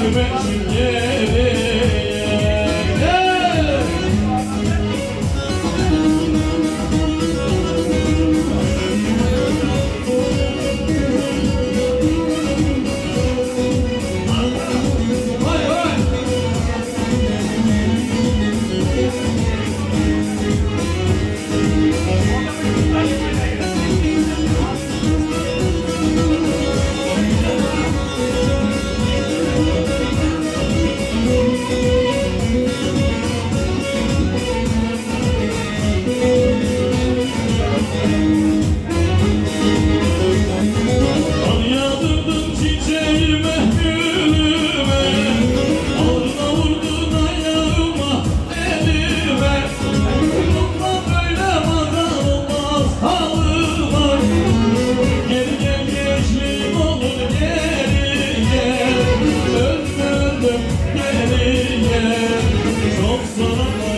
Yirmi beşim geri gel Çok sana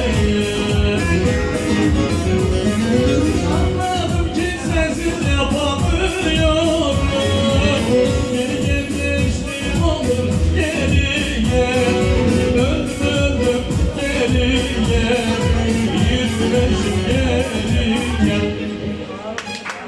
gelip gelip yüzleşip gelip